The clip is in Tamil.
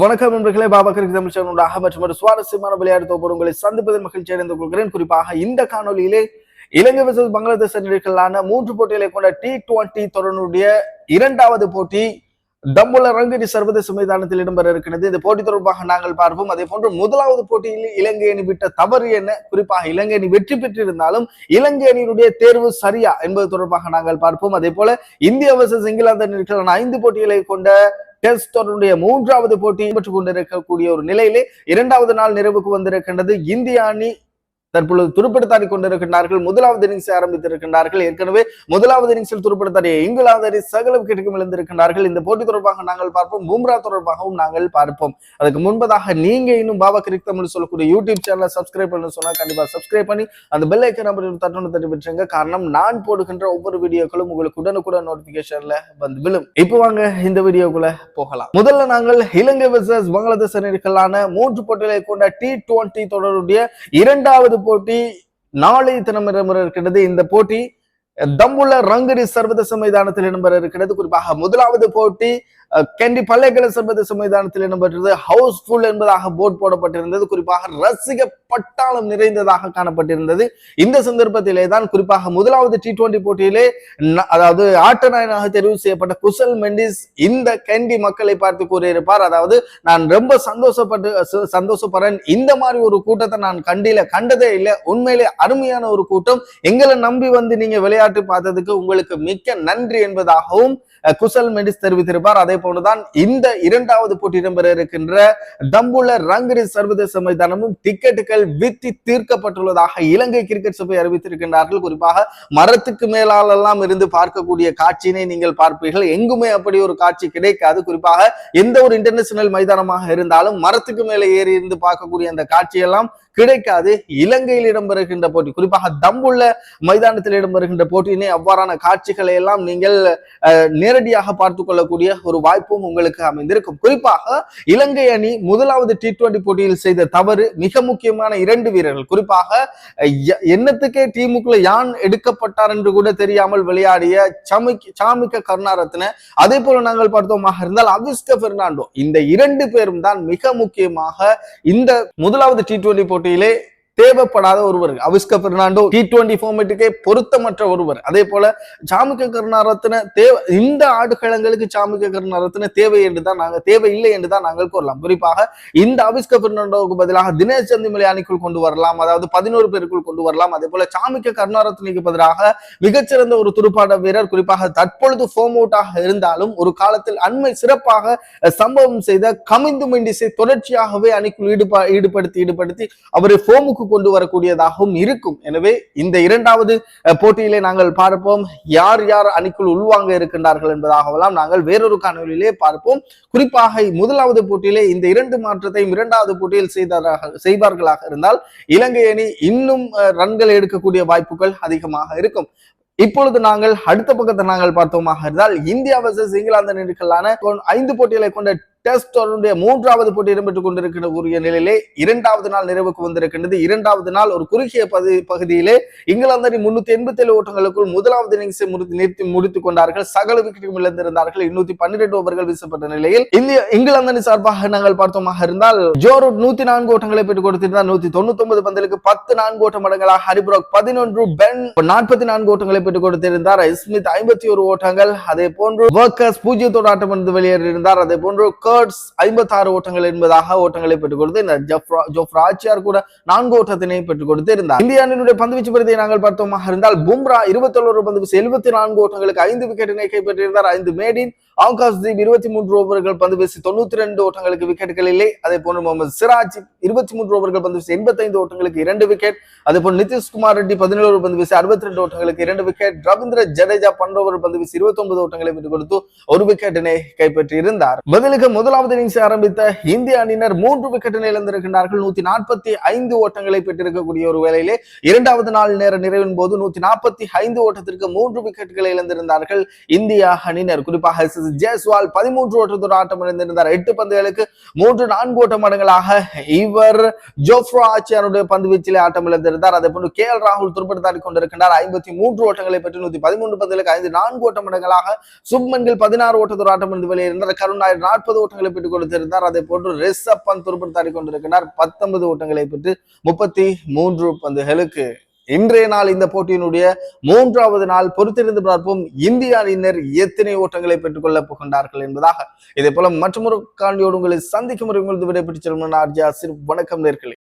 வணக்கம் நண்பர்களே பாபாக்கர் தமிழ்ச்சனுடாக மற்றும் ஒரு சுவாரஸ்யமான விளையாட்டு தொகுப்பு உங்களை சந்திப்பதில் மகிழ்ச்சி அடைந்து கொள்கிறேன். குறிப்பாக இந்த காணொலியிலே இலங்கை விசில் பங்களாதேஷ் அணிகளான மூன்று போட்டிகளை கொண்ட டி டுவெண்டி தொடருடைய இரண்டாவது போட்டி தம்புல ரங்கடி சர்வதேச மைதானத்தில் இடம்பெற இருக்கிறது இந்த போட்டி தொடர்பாக நாங்கள் பார்ப்போம். அதே போன்று முதலாவது போட்டியில் இலங்கை அணி விட்ட தவறு என்ன? குறிப்பாக இலங்கை அணி வெற்றி பெற்றிருந்தாலும் இலங்கை அணியினுடைய தேர்வு சரியா என்பது தொடர்பாக நாங்கள் பார்ப்போம். அதே போல இந்திய versus இங்கிலாந்து அணிகளான ஐந்து போட்டிகளை கொண்ட டெஸ்ட் தொடருடைய மூன்றாவது போட்டி பெற்றுக் கொண்டிருக்கக்கூடிய ஒரு நிலையிலே இரண்டாவது நாள் நிறைவுக்கு வந்திருக்கின்றது இந்திய அணி தற்பொழுது துடுப்படுத்தாடி கொண்டிருக்கின்றார்கள். முதலாவது இன்னிங்ஸ் ஆரம்பித்திருக்கின்றார்கள். ஏற்கனவே முதலாவது இன்னிங்ஸில் துடுப்படுத்தாடிய இங்கிலாந்து அணி சகல விக்கெட்டுக்கும் இழந்திருக்கின்றார்கள். இந்த போட்டி தொடர்பாக நாங்கள் பார்ப்போம். பும்ரா தொடர்பாகவும் நாங்கள் பார்ப்போம். அதுக்கு முன்பதாக நீங்க இன்னும் பாபா கிரிக் தமிழ் சொல்லக்கூடிய யூடியூப் சேனலை சப்ஸ்கிரைப் பண்ண சொன்னா கண்டிப்பா சப்ஸ்கிரைப் பண்ணி அந்த பெல் ஐக்கன் நம்பர் தட்டணும் தட்டி விட்டுருங்க. காரணம் நான் போடுகின்ற ஒவ்வொரு வீடியோக்களும் உங்களுக்கு உடனுக்குடன் நோட்டிபிகேஷன்ல வந்து விழும். இப்போ வாங்க இந்த வீடியோக்குள்ள போகலாம். முதல்ல நாங்கள் இலங்கை வெர்சஸ் பங்களாதேஷ் அணிகளான மூன்று போட்டிகளை கொண்ட டி டுவெண்டி தொடருடைய இரண்டாவது போட்டி நாளை தினம் இடம்பெற இருக்கிறது. இந்த போட்டி தம்புள்ள ரங்கரி சர்வதேச மைதானத்தில் இடம்பெற இருக்கிறது. குறிப்பாக முதலாவது போட்டி கெண்டி பல்லைக்கல சர்வதேச மைதானத்தில் இடம்பெற்றது. ஹவுஸ்ஃபுல் என்பதாக போர்ட் போடப்பட்டிருந்தது. குறிப்பாக ரசிக பட்டாளம் நிறைந்ததாக காணப்பட்டிருந்தது. இந்த சந்தர்ப்பத்திலே தான் குறிப்பாக முதலாவது டி டுவெண்டி போட்டியிலே ந- அதாவது ஆட்ட நாயனாக தெரிவு செய்யப்பட்ட குசல் மெண்டிஸ் இந்த கெண்டி மக்களை பார்த்து கூறியிருப்பார். அதாவது நான் ரொம்ப சந்தோஷப்பட்டு சந்தோஷப்படுறேன். இந்த மாதிரி ஒரு கூட்டத்தை நான் கண்டில கண்டதே இல்லை. உண்மையிலே அருமையான ஒரு கூட்டம். எங்களை நம்பி வந்து நீங்க விளையாட்டு பார்த்ததுக்கு உங்களுக்கு மிக்க நன்றி என்பதாகவும் குசல் மெடிஸ் தெரிவித்திருப்பார். அதே போன்றுதான் இந்த இரண்டாவது போட்டி இடம்பெற இருக்கின்ற தம்புல ரங்கரி சர்வதேச மைதானமும் டிக்கெட்டுகள் வித்தி தீர்க்கப்பட்டுள்ளதாக இலங்கை கிரிக்கெட் சபை அறிவித்திருக்கின்றார்கள். குறிப்பாக மரத்துக்கு மேலாலெல்லாம் இருந்து பார்க்கக்கூடிய காட்சியினை நீங்கள் பார்ப்பீர்கள். எங்குமே அப்படி ஒரு காட்சி கிடைக்காது. குறிப்பாக எந்த ஒரு இன்டர்நேஷனல் மைதானமாக இருந்தாலும் மரத்துக்கு மேலே ஏறி இருந்து பார்க்கக்கூடிய அந்த காட்சியெல்லாம் கிடைக்காது. இலங்கையில் இடம்பெறுகின்ற போட்டி குறிப்பாக தம்புள்ள மைதானத்தில் இடம்பெறுகின்ற போட்டியினை அவ்வாறான காட்சிகளை எல்லாம் நீங்கள் அஹ், நேரடியாக பார்த்து கொள்ளக்கூடிய ஒரு வாய்ப்பும் உங்களுக்கு அமைந்திருக்கும். குறிப்பாக இலங்கை அணி முதலாவது டி டுவெண்டி போட்டியில் செய்த தவறு மிக முக்கியமான இரண்டு வீரர்கள். குறிப்பாக என்னத்துக்கே டீமுக்குள்ள யான் எடுக்கப்பட்டார் என்று கூட தெரியாமல் விளையாடிய சமிக் சாமிக்க கருணாரத்ன அதே போல நாங்கள் பார்த்தோமாக இருந்தால் அவிஸ்க பெர்னாண்டோ. இந்த இரண்டு பேரும் தான் மிக முக்கியமாக இந்த முதலாவது டி டுவெண்டி போட்டியிலே தேவைப்படாத ஒருவர் அவிஸ்க பெர்னாண்டோ டி டுவெண்டி ஃபார்மேட்டுக்கே பொருத்தமற்ற ஒருவர். அதே போல சாமிக்க கருணாரத்தின தேவை இந்த ஆடுகளங்களுக்கு சாமிக்க கருணாரத்தின தேவை என்று தான் நாங்கள் தேவை இல்லை என்று தான் நாங்கள் கூறலாம். குறிப்பாக இந்த அவிஸ்க பெர்னாண்டோவுக்கு பதிலாக தினேஷ் சந்திமலை அணிக்குள் கொண்டு வரலாம். அதாவது பதினோரு பேருக்குள் கொண்டு வரலாம். அதே போல சாமிக்க கருணாரத்னுக்கு பதிலாக மிகச்சிறந்த ஒரு துடுப்பாட்ட வீரர் குறிப்பாக தற்பொழுது ஃபோம் அவுட்டாக இருந்தாலும் ஒரு காலத்தில் அண்மை சிறப்பாக சம்பவம் செய்த கமிந்து மெண்டிஸை தொடர்ச்சியாகவே அணிக்குள் ஈடுபா ஈடுபடுத்தி ஈடுபடுத்தி அவரை ஃபோமுக்கு கொண்டு வரக்கூடியதாகவும் இருக்கும். எனவே இந்த இரண்டாவது போட்டியிலே நாங்கள் பார்ப்போம். யார் யார் அணிக்குள் உள்வாங்க இருக்கின்றார்கள் என்பதாகவெல்லாம் நாங்கள் வேறொரு காணொலியிலே பார்ப்போம். குறிப்பாக முதலாவது போட்டியிலே இந்த இரண்டு மாற்றத்தையும் இரண்டாவது போட்டியில் செய்தாராக செய்வார்களாக இருந்தால் இலங்கை அணி இன்னும் ரன்கள் எடுக்கக்கூடிய வாய்ப்புகள் அதிகமாக இருக்கும். இப்பொழுது நாங்கள் அடுத்த பக்கத்தை நாங்கள் பார்த்தோமாக இருந்தால் இந்தியா வர்சஸ் இங்கிலாந்து அணிகளான ஐந்து போட்டிகளை கொண்ட டெஸ்ட் தொடருடைய மூன்றாவது போட்டி இடம்பெற்றுக் கொண்டிருக்கிற உரிய நிலையிலே இரண்டாவது நாள் நிறைவுக்கு வந்திருக்கின்றது. இரண்டாவது நாள் ஒரு குறுகிய பகுதி பகுதியிலே இங்கிலாந்து அணி முன்னூத்தி எண்பத்தி ஏழு ஓட்டங்களுக்குள் முதலாவது இன்னிங்ஸை முடித்து நிறுத்தி முடித்துக் கொண்டார்கள். சகல விக்கெட்டுக்கும் இழந்திருந்தார்கள். இருநூத்தி பன்னிரெண்டு ஓவர்கள் வீசப்பட்ட நிலையில் இந்திய இங்கிலாந்து அணி சார்பாக நாங்கள் பார்த்தோமாக இருந்தால் ஜோரூட் நூத்தி நான்கு ஓட்டங்களை பெற்றுக் கொடுத்திருந்தார். நூத்தி தொண்ணூத்தி ஒன்பது பந்தலுக்கு பத்து நான்கு ஓட்ட மடங்களாக ஹரிபுரோக் பதினொன்று பென் நாற்பத்தி நான்கு ஓட்டங்களை பெற்றுக் கொடுத்திருந்தார். ஸ்மித் ஐம்பத்தி ஒரு ஓட்டங்கள். அதே போன்று வர்க்கர்ஸ் பூஜ்ஜியத்தோடு ஆட்டம் இருந்து வெளியேறியிருந்தார். அதே போன்று ஐம்பத்தி ஆறு ஓட்டங்கள் என்பதாக ஓட்டங்களை பெற்றுக் கொடுத்து இந்த ஜப்ரா கூட நான்கு ஓட்டத்தினை பெற்றுக் கொடுத்து இருந்தார். இந்திய அணியினுடைய பந்துவீச்சு பிரதியை நாங்கள் பார்த்தோமாக இருந்தால் பும்ரா இருபத்தொரு பந்து வீச்சு எழுபத்தி நான்கு ஓட்டங்களுக்கு ஐந்து விக்கெட்டினை கைப்பற்றியிருந்தார். ஐந்து மேடின் ஆகாஷ் தீப் இருபத்தி மூன்று ஓவர்கள் பந்து வீசி தொண்ணூத்தி ரெண்டு ஓட்டங்களுக்கு விக்கெட்டுகள் இல்லை. அதே போன்று முகமது சிராஜ் இருபத்தி மூன்று ஓவர்கள் பந்து வீசி எண்பத்தைந்து ஓட்டங்களுக்கு இரண்டு விக்கெட் அதே போன்று நிதிஷ்குமார் ரெட்டி பதினேழு பந்து வீசி அறுபத்தி ரெண்டு ஓட்டங்களுக்கு இரண்டு விக்கெட் ரவீந்திர ஜடேஜா பன்னெண்டு ஓவர் பந்து வீசி இருபத்தி ஒன்பது ஓட்டங்களை விட்டு கொடுத்து ஒரு விக்கெட்டினை கைப்பற்றி இருந்தார் பதிலுக்கு முதலாவது இன்னிங்ஸ் ஆரம்பித்த இந்திய அணியினர் மூன்று விக்கெட்டினை இழந்திருக்கின்றார்கள். நூத்தி நாற்பத்தி ஐந்து ஓட்டங்களை பெற்றிருக்கக்கூடிய ஒரு வேளையிலே இரண்டாவது நாள் நேர நிறைவின் போது நூத்தி நாற்பத்தி ஐந்து ஓட்டத்திற்கு மூன்று விக்கெட்டுகளை இழந்திருந்தார்கள் இந்தியா அணியினர். குறிப்பாக எஸ். எஸ் ஜெய்ஸ்வால் பதிமூன்று ஓட்டத்தோடு ஆட்டம் இழந்திருந்தார் எட்டு பந்துகளுக்கு மூன்று நான்கு ஓட்ட மடங்களாக இவர் ஜோஃப்ரா ஆச்சியாருடைய பந்து வீச்சிலே ஆட்டம் இழந்திருந்தார் அதே போன்று கே எல் ராகுல் துருப்படுத்தாடி கொண்டிருக்கின்றார். ஐம்பத்தி மூன்று ஓட்டங்களை பெற்று நூத்தி பதிமூன்று பந்துகளுக்கு ஐந்து நான்கு ஓட்ட மடங்களாக சுப்மன்கில் பதினாறு ஓட்டத்தோடு ஆட்டம் இருந்து வெளியிருந்தார் கருண் நாயர் நாற்பது ஓட்டங்களை பெற்றுக் கொடுத்திருந்தார். அதே போன்று ரிஷப் பந்த் துருப்படுத்தாடி கொண்டிருக்கிறார் பத்தொன்பது ஓட்டங்களை பெற்று முப்பத்தி மூன்று பந்துகளுக்கு இன்றைய நாள் இந்த போட்டியினுடைய மூன்றாவது நாள் பொறுத்திருந்து பார்ப்போம். இந்திய அணியினர் எத்தனை ஓட்டங்களை பெற்றுக்கொள்ள போகின்றார்கள் என்பதாக. இதே போல மற்றொரு காண்டியோடு உங்களை சந்திக்கும் முறை உங்களது விடைபெற்று செல்லும் ஆர்ஜியா ஆர்ஜி வணக்கம் நேர்களை.